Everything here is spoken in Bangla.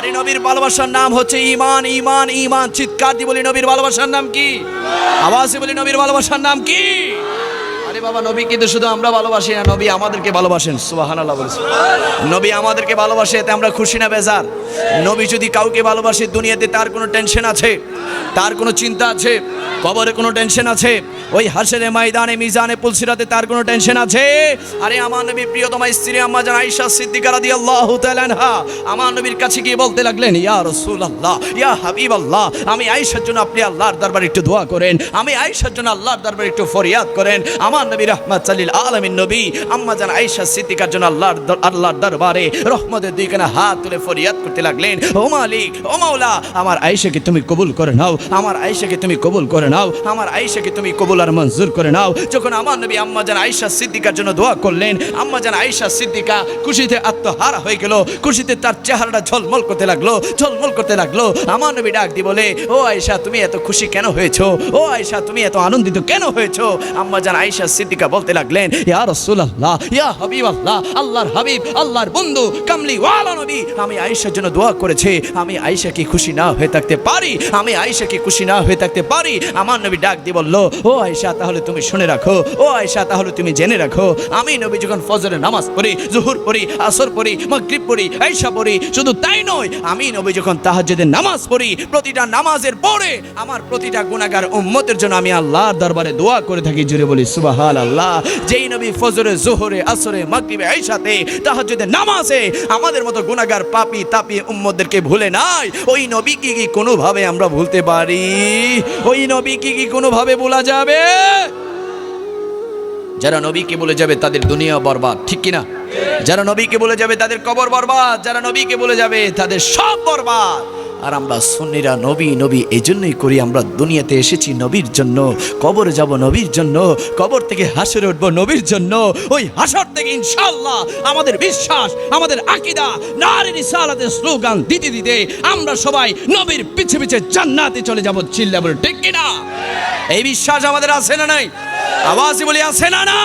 আরে নবীর ভালোবাসার নাম হচ্ছে ইমান ইমান ইমান চিৎকার দিয়ে বলি, নবীর ভালোবাসার নাম কি? আওয়াজে বলি, নবীর ভালোবাসার নাম কি? আরে বাবা, নবী কিন্তু শুধু আমরা ভালোবাসি না, নবী আমাদেরকে ভালোবাসেন। সুবহানাল্লাহ বলেছে নবী আমাদেরকে ভালোবাসে, এতে আমরা খুশি না বেজার। নবী যদি কাউকে ভালোবাসে, দুনিয়াতে তার কোনো টেনশন আছে, তার কোনো চিন্তা আছে, কবরে কোনো টেনশন আছে ওই হাসের ময়দানে, মিজানে পুলসিরাতে তার কোনো টেনশন আছে? আরে আমার নবী প্রিয়তমা স্ত্রী আম্মা জান আয়েশা সিদ্দিকা রাদিয়াল্লাহু তাআলা আনহা, আমার নবীর কাছে গিয়ে বলতে লাগলেন, ইয়া রাসূলুল্লাহ, ইয়া হাবিবাল্লাহ, আমি আয়েশার জন্য আপনি আল্লাহর দরবারে একটু দোয়া করেন, আমি আয়েশার জন্য আল্লাহর দরবারে একটু ফরিয়াদ করেন। আমার নবী রহমত সাল্লিল আলামিন নবী আম্মা জান আয়েশা সিদ্দিকার জন্য আল্লাহর আল্লাহর দরবারে রহমতের দুইখানা হাত তুলে ফরিয়াদ করতে লাগলেন। ও মালিক, ও মাওলা, আমার আয়েশাকে তুমি কবুল করে নাও, আমার আয়েশাকে তুমি কবুল করে নাও, আমার আয়েশাকে তুমি কবুল আর মঞ্জুর করে নাও। যখন আমার নবী আম্মা জান আয়েশা সিদ্দিকার জন্য দোয়া করলেন, আম্মা জান আয়েশা সিদ্দিকা খুশিতে আত্মহারা হয়ে গেল, খুশিতে তার চেহারাটা ঝলমল করতে লাগল, ঝলমল করতে লাগল। আমার নবী ডাক দি বলে, ও আয়েশা, তুমি এত খুশি কেন হয়েছো? ও আয়েশা, তুমি এত আনন্দিত কেন হয়েছো? আম্মা জান আয়েশা সিদ্দিকা বলতে লাগলেন, ইয়া রাসূলুল্লাহ, ইয়া হাবিবাল্লাহ, আল্লাহর হাবিব, আল্লাহর বন্ধু কামলি ওয়ালা নবী, আমি আয়েশার জন্য দোয়া করেছি, আমি আয়েশা কি খুশি না হয়ে থাকতে পারি? আমি আয়েশা কি খুশি না হয়ে থাকতে পারি? আমার নবী ডাক দিয়ে বলল, ও আয়েশা, তাহলে তুমি শুনে রাখো। ও আয়েশা, তাহলে তুমি জেনে রাখো। আমি নবী যখন ফজরে নামাজ পড়ি, জুহুর পড়ি, আসর পড়ি, মাগরিব পড়ি, আয়েশা পড়ি, শুধু তাই নয়, আমি নবী যখন তাহাজ্জুদের নামাজ পড়ি, প্রতিটা নামাজের পরে আমার প্রতিটা গুনাহগার উম্মতের জন্য আমি আল্লাহর দরবারে দোয়া করে থাকি, জুড়ে বলি সুবাহান আল্লাহ যেই নবী ফজরে, জোহরে, আসরে, মাগরিবে, আয়েশাতে তাহাজ্জুদের নামাজে আমাদের মতো গুনাহগার পাপি, তাপি উম্মতদেরকে ভুলে নাই, ওই নবী কি কি কোনোভাবে আমরা ভুলতে পারি? ওই নবী কি কি কোনোভাবে ভোলা যাবে? যারা নবীকে বলে যাবে তাদের দুনিয়া বরবাদ, ঠিক কিনা? যারা নবীকে বলে যাবে তাদের কবর বরবাদ, যারা নবীকে বলে যাবে তাদের সব বরবাদ। আর আমরা সুন্নিরা নবী নবী এই জন্যই করি আমরা দুনিয়াতে এসেছি নবীর জন্য, কবর যাব নবীর জন্য, কবর থেকে হাসরে উঠবো নবীর জন্য, ওই হাসর থেকে ইনশাল্লাহ আমাদের বিশ্বাস, আমাদের আকিদা, নারী রিসালাতের স্লোগান দিতে দিতে আমরা সবাই নবীর পিছে পিছে জান্নাতে চলে যাব চিল্লা ঠিক কিনা? এই বিশ্বাস আমাদের আছে না নাই? আওয়াজ বলি আছে না না?